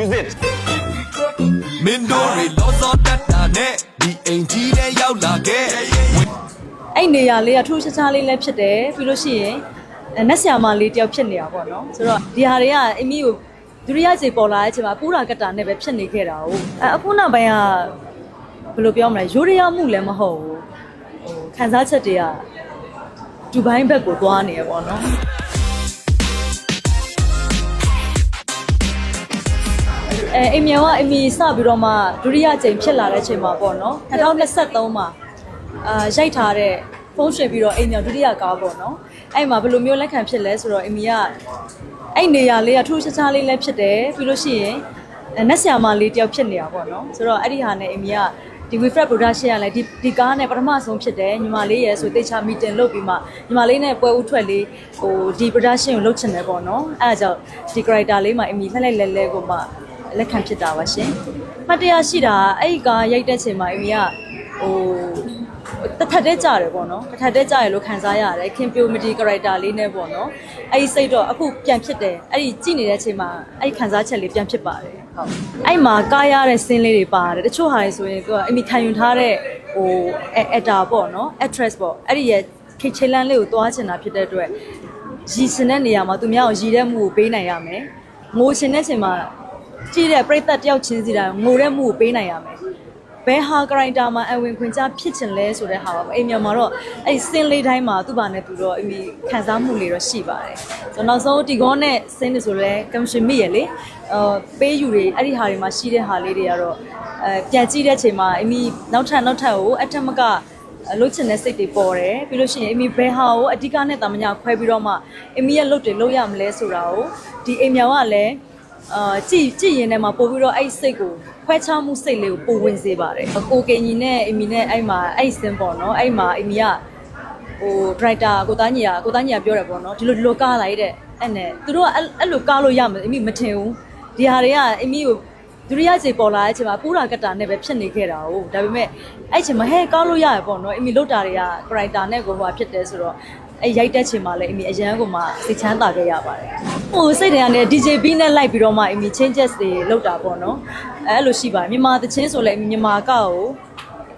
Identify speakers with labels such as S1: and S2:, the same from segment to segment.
S1: Use it
S2: မင်းတို့တွေလောစောတတ်တာနဲ့ဒီအိမ်ကြီးတဲ့ရောက်လာခဲ့ဝင်
S3: အဲ့နေရာလေးကထူးခြားခြားလေးလည်းဖြစ်တယ်ပြီးလို့ရှိရင်အဲနက်ဆရာမလေးတယောက်ဖြစ်နေတာပေါ့နော်ဆိုတော့ဒီဟာတွေကအိမီကိုဒုတိယခြေပေါ်လာတဲ့အချိန်မှာပူရာကတာနဲ့ပဲဖြစ်နေခဲ့တာဟုတ်အဲအခုနောက်ပိုင်းကဘယ်လိုပြောမလဲရိုးရရမှုလည်းမဟုတ်ဘူးဟိုခံစားချက်တွေကဒူဘိုင်းဘက်ကိုသွားနေရပေါ့နော် အဲအိမ်မြောင်ကအမီစပြီးတော့မှဒုတိယကြိမ်ဖြစ်လာတဲ့အချိန်မှာပေါ့နော်2023မှာအာရိုက်ထားတဲ့ဖုန်းရှင်ပြီးတော့အိမ်မြောင်ဒုတိယကားပေါ့နော်အဲ့မှာဘယ်လိုမျိုးလက်ခံဖြစ်လဲဆိုတော့အမီကအဲ့နေရာလေးကထူးခြားခြားလေးလည်းဖြစ်တယ်ပြီးလို့ရှိရင်အဲနက်ဆရာမလေးတယောက်ဖြစ်နေတာပေါ့နော်ဆိုတော့အဲ့ဒီဟာနဲ့အမီကဒီ Wifred production ကလည်းဒီဒီကားနဲ့ပထမဆုံးဖြစ်တယ်ညီမလေးရဲ့ဆိုတေချာ meeting လုပ်ပြီးမှညီမလေးနဲ့ပွဲဦးထွက်လေးဟိုဒီ production ကိုလုပ်ချင်တယ်ပေါ့နော်အဲ့ဒါကြောင့်ဒီ character လေးမှာအမီလှက်လိုက်လဲလဲကိုမှ လက်ခံဖြစ်တာပါရှင်။မှတ်တရရှိတာအဲ့ဒီကရိုက်တဲ့ချိန်မှာအမီကဟိုတစ်ထက်တည်းကြတယ်ပေါ့နော်တစ်ထက်တည်းကြရလို့ခံစားရတယ်ခင်ပြိုမတီ character လေးနဲ့ပေါ့နော်အဲ့ဒီစိတ်တော့အခုပြန်ဖြစ်တယ်အဲ့ဒီကြည့်နေတဲ့ချိန်မှာအဲ့ဒီခံစားချက်လေးပြန်ဖြစ်ပါတယ်ဟုတ်အဲ့မှာကားရတဲ့စင်းလေးတွေပါတယ်တချို့ဟာတွေဆိုရင်သူကအမီခံယူထားတဲ့ဟို actor ပေါ့နော် actress ပေါ့အဲ့ဒီရဲ့ခေချေလန်းလေးကိုသွားချင်တာဖြစ်တဲ့အတွက်ရည်စင်တဲ့နေရာမှာသူများကိုရည်တဲ့မှုကိုပေးနိုင်ရမယ်ငိုချင်တဲ့ချိန်မှာ ကြည့်တဲ့ပြိသက်တယောက်ချင်းစီတိုင်းငိုတဲ့မှုကိုပေးနိုင်ရမယ်ဘယ်ဟာကရိုက်တာမှာအဝင်ခွင့်ကြဖြစ်ချင်လဲဆိုတဲ့ဟာပါအိမ်မြန်မာတော့အဲ့စင်းလေးတိုင်းမှာသူ့ဘာနဲ့သူတော့အမိခံစားမှုလေးတော့ရှိပါတယ်ဆိုတော့နောက်ဆုံးဒီကောနဲ့စင်းနေဆိုလဲကမ်ရှင်မိရလေအာပေးယူတွေအဲ့ဒီဟာတွေမှာရှိတဲ့ဟာလေးတွေကတော့အဲပြန်ကြည့်တဲ့ချိန်မှာအမိနောက်ထပ်နောက်ထပ်ကိုအထက်မကလှုပ်ချင်တဲ့စိတ်တွေပေါ်တယ်ပြီးလို့ရှိရင်အမီဘယ်ဟာကိုအဓိကနဲ့တာမညာခွဲပြီးတော့မှအမီရဲ့လှုပ်တွေလှုပ်ရမလဲဆိုတာကိုဒီအိမ်မြောင်ကလည်း အာကြည်ကြည်ရင်ထဲမှာပို့ပြီးတော့အဲ့စိတ်ကိုခွဲခြားမှုစိတ်လေးကိုပိုဝင်စေပါတယ်ကိုကင်ကြီးနဲ့အမီနဲ့အဲ့မှာအဲ့စင်ပေါ့နော်အဲ့မှာအမီကဟိုဒရိုက်တာကိုသားညီကကိုသားညီကပြောတယ်ပေါ့နော်ဒီလိုဒီလိုကားလိုက်တဲ့အဲ့နဲ့သူတို့ကအဲ့အဲ့လိုကားလို့ရမယ်အမီမထင်ဘူးဒီဟာတွေကအမီကိုဒုတိယခြေပေါ်လာတဲ့အချိန်မှာပူရာကတာနဲ့ပဲဖြစ်နေခဲ့တာ哦ဒါပေမဲ့အဲ့ချိန်မှာဟဲကားလို့ရရပေါ့နော်အမီလုတ်တာတွေကကရိုက်တာနဲ့ကိုဟိုဖြစ်တယ်ဆိုတော့ အဲ့ရိုက်တဲ့ချိန်မှာလည်းအမီအရန်ကိုမှစိတ်ချမ်းသာခဲ့ရပါတယ်ဟိုစိတ်တွေကလည်း DJB နဲ့လိုက်ပြီးတော့မှအမီ changes တွေလုပ်တာပေါ့နော်အဲ့လိုရှိပါတယ်မြန်မာသချင်းဆိုလည်းမြန်မာကောက်ကို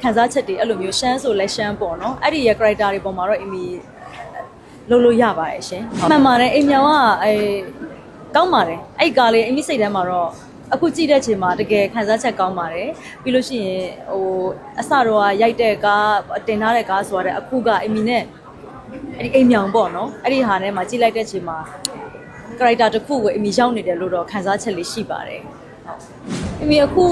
S3: ခန်းစားချက်တွေအဲ့လိုမျိုးရှမ်းဆိုလည်းရှမ်းပေါ့နော်အဲ့ဒီရဲ့ character တွေပေါ်မှာတော့အမီလုပ်လို့ရပါတယ်ရှင်မှန်ပါတယ်အိမ်မြောင်ကအဲကောင်းပါတယ်အဲ့ကားလေးအမိစိတ်ထဲမှာတော့အခုကြည့်တဲ့ချိန်မှာတကယ်ခံစားချက်ကောင်းပါတယ်ပြီးလို့ရှိရင်ဟိုအစတော့ကရိုက်တဲ့ကားတင်ထားတဲ့ကားဆိုရတဲ့အခုကအမီနဲ့ အဲ့ဒီအိမ်မြောင်ပေါ့နော်အဲ့ဒီဟာထဲမှာကြည့်လိုက်တဲ့ချိန်မှာ character တစ်ခုကိုအမီရောက်နေတယ်လို့တော့ခံစားချက်လေးရှိပါတယ်ဟုတ်အမီအခု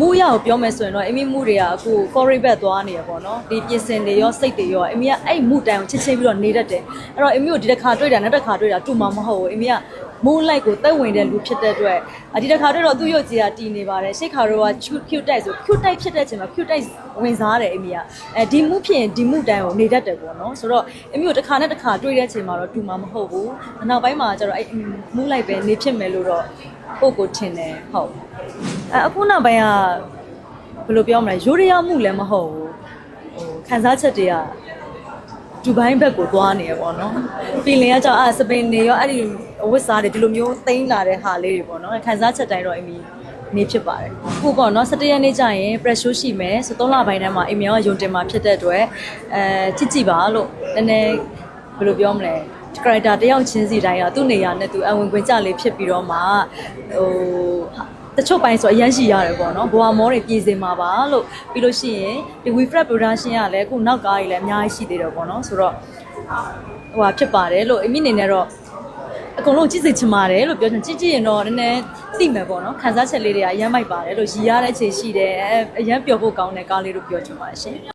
S3: မူရကိုပြောမယ်ဆိုရင်တော့အမီမူတွေကအခု foreign back သွားနေရပေါ့နော်ဒီပြင်စင်တွေရောစိတ်တွေရောအမီကအဲ့မူတိုင်ကိုချစ်ချင်းပြီးတော့နေတတ်တယ်အဲ့တော့အမီကိုဒီတစ်ခါတွေ့တာနောက်တစ်ခါတွေ့တာတူမှာမဟုတ်ဘူးအမီက မူလိုက်ကိုတက်ဝင်တဲ့လူဖြစ်တဲ့အတွက်အဒီတစ်ခါတွေ့တော့သူ့ရုပ်ကြီးကတီနေပါတယ်ရှေ့ခါတော့က cute cute type ဆို cute type ဖြစ်တဲ့အချိန်မှာ cute type ဝင်စားတယ်အမီကအဲဒီမူဖြစ်ရင်ဒီမူတိုင်ကိုနေတတ်တယ်ပေါ့နော်ဆိုတော့အမီကိုတစ်ခါနဲ့တစ်ခါတွေ့တဲ့အချိန်မှာတော့တူမှာမဟုတ်ဘူးနောက်ပိုင်းမှာကျတော့အဲ့မူလိုက်ပဲနေဖြစ်မယ်လို့တော့ကိုကိုထင်တယ်ဟုတ်အဲအခုနောက်ပိုင်းကဘယ်လိုပြောမလဲရိုးရရမှုလည်းမဟုတ်ဘူးဟိုခံစားချက်တွေက ဒူဘိုင်းဘက်ကိုသွားနေရပေါ့နော်။ feeling ကကြောင့်အဲစပင်နေရောအဲ့ဒီဝစ်စားတွေဒီလိုမျိုးသိမ်းလာတဲ့ဟာလေးတွေပေါ့နော်။ခံစားချက်တိုင်းတော့အမီနေဖြစ်ပါတယ်။အခုပေါ့နော်17ရက်နေ့ကျရင် press show ရှိမယ်ဆို3လပိုင်းတန်းမှာအမေကယုံတင်မှာဖြစ်တဲ့အတွက်အဲကြည့်ကြည့်ပါလို့နည်းနည်းဘယ်လိုပြောမလဲ character တယောက်ချင်းစီတိုင်းကသူ့နေရာနဲ့သူအဝင်ခွင့်ကြလေးဖြစ်ပြီးတော့မှဟို တချို့ပိုင်းဆိုအရန်ရှိရတယ်ပေါ့နော်ဘဝမောတွေပြည်စင်မှာပါလို့ပြီးလို့ရှိရင်ဒီ WeFred production ကလည်းအခုနောက်ကားကြီးလည်းအများကြီးရှိသေးတယ်ပေါ့နော်ဆိုတော့ဟိုဟာဖြစ်ပါတယ်လို့အမိအနေနဲ့တော့အကုန်လုံးကြည့်စေချင်ပါတယ်လို့ပြောချင်ကြည့်ကြည့်ရင်တော့နည်းနည်းသိမယ်ပေါ့နော်ခံစားချက်လေးတွေကအရန်မိုက်ပါတယ်လို့ရည်ရတဲ့အချိန်ရှိတယ်အရန်ပျော်ဖို့ကောင်းတဲ့ကားလေးလို့ပြောချင်ပါတယ်ရှင်